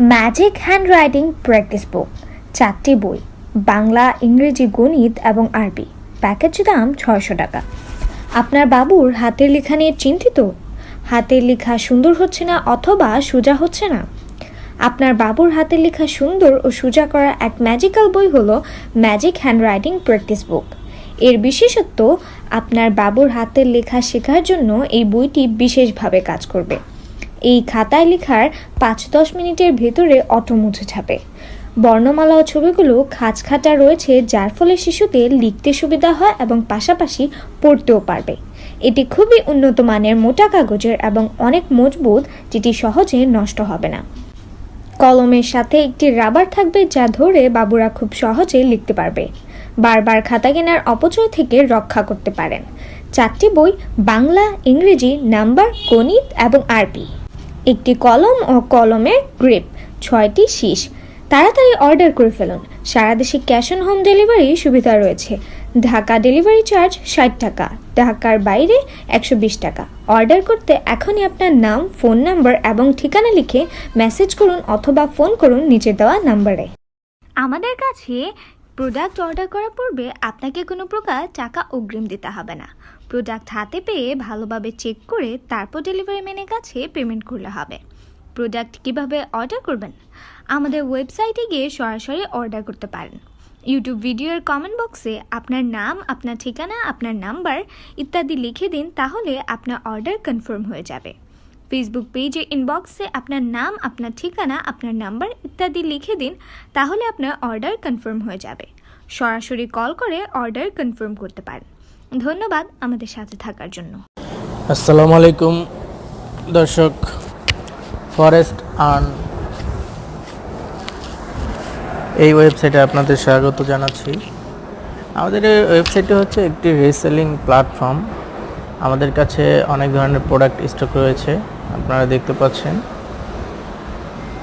Magic hand handwriting practice book চারটি বই, বাংলা, ইংরেজি গণিত এবং আরবি প্যাকেজ দাম ছয়শো টাকা। আপনার বাবুর হাতের লেখা নিয়ে চিন্তিত? হাতের লেখা সুন্দর হচ্ছে না অথবা সোজা হচ্ছে না? আপনার বাবুর হাতের লেখা সুন্দর ও সোজা করা এক ম্যাজিক্যাল বই হলো magic hand handwriting practice book এর বিশেষত্ব, আপনার বাবুর হাতের লেখা শেখার জন্য এই বইটি বিশেষভাবে কাজ করবে। এই খাতায় লেখার পাঁচ দশ মিনিটের ভেতরে অটো মুছে যাবে বর্ণমালা ও ছবিগুলো খাঁজ খাটা রয়েছে, যার ফলে শিশুদের লিখতে সুবিধা হয় এবং পাশাপাশি পড়তেও পারবে। এটি খুবই উন্নত মানের মোটা কাগজের এবং অনেক মজবুত, যেটি সহজে নষ্ট হবে না। কলমের সাথে একটি রাবার থাকবে যা ধরে বাবুরা খুব সহজে লিখতে পারবে। বারবার খাতা কেনার অপচয় থেকে রক্ষা করতে পারেন। চারটি বই বাংলা, ইংরেজি, নাম্বার, গণিত এবং আরবি। একটি কলম ও কলমের গ্রিপ, ছয়টি শীষ। তাড়াতাড়ি অর্ডার করে ফেলুন। সারা দেশে ক্যাশ অন হোম ডেলিভারি সুবিধা রয়েছে। ঢাকা ডেলিভারি চার্জ ষাট টাকা, ঢাকার বাইরে একশো বিশ টাকা। অর্ডার করতে এখনই আপনার নাম, ফোন নাম্বার এবং ঠিকানা লিখে মেসেজ করুন অথবা ফোন করুন নিচে দেওয়া নাম্বারে। আমাদের কাছে প্রোডাক্ট অর্ডার করার পূর্বে আপনাকে কোনো প্রকার টাকা অগ্রিম দিতে হবে না। প্রোডাক্ট হাতে পেয়ে ভালোভাবে চেক করে তারপর ডেলিভারি ম্যানের কাছে পেমেন্ট করলে হবে। প্রোডাক্ট কীভাবে অর্ডার করবেন? আমাদের ওয়েবসাইটে গিয়ে সরাসরি অর্ডার করতে পারেন। ইউটিউব ভিডিওর কমেন্ট বক্সে আপনার নাম, আপনার ঠিকানা, আপনার নাম্বার ইত্যাদি লিখে দিন, তাহলে আপনার অর্ডার কনফার্ম হয়ে যাবে। ফেসবুক পেজে ইনবক্সে আপনার নাম, আপনার ঠিকানা, আপনার নাম্বার ইত্যাদি লিখে দিন, তাহলে আপনার অর্ডার কনফার্ম হয়ে যাবে। সরাসরি কল করে অর্ডার কনফার্ম করতে পারেন। ধন্যবাদ আমাদের সাথে থাকার জন্য। আসসালামু আলাইকুম, দর্শক ফরেস্ট আর্ন এই ওয়েবসাইটে আপনাদের স্বাগত জানাচ্ছি। আমাদের এই ওয়েবসাইটটি হচ্ছে একটি রিসেলিং প্ল্যাটফর্ম আমাদের কাছে অনেক ধরনের প্রোডাক্ট স্টক রয়েছে। আপনারা দেখতে পাচ্ছেন।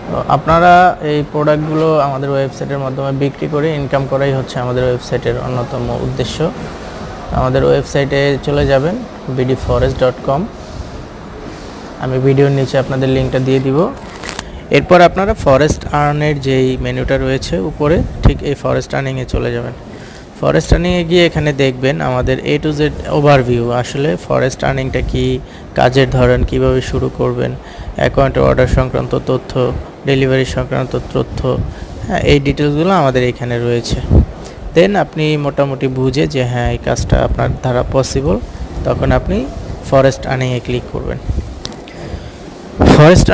তো আপনারা এই প্রোডাক্টগুলো আমাদের ওয়েবসাইটের মাধ্যমে বিক্রি করে ইনকাম করাই হচ্ছে আমাদের ওয়েবসাইটের অন্যতম উদ্দেশ্য। আমাদের ওয়েবসাইটে চলে যাবেন বিডি ফরেস্ট ডট কম আমি ভিডিওর নিচে আপনাদের লিঙ্কটা দিয়ে দিব। এরপর আপনারা ফরেস্ট আর্নের যেই মেনুটা রয়েছে উপরে, ঠিক এই ফরেস্ট আর্নিংয়ে চলে যাবেন। ফরেস্ট আর্নিংয়ে গিয়ে এখানে দেখবেন আমাদের এ টু জেড ওভারভিউ আসলে ফরেস্ট আর্নিংটা কি, কাজের ধরন কীভাবে শুরু করবেন অ্যাকাউন্ট অর্ডার সংক্রান্ত তথ্য ডেলিভারি সংক্রান্ত তথ্য হ্যাঁ এই ডিটেলসগুলো আমাদের এখানে রয়েছে। দেন আপনি মোটামুটি বুঝে যে হ্যাঁ এই কাজটা আপনার দ্বারা পসিবল তখন আপনি ফরেস্ট আর্নিংয়ে ক্লিক করবেন। ফরেস্ট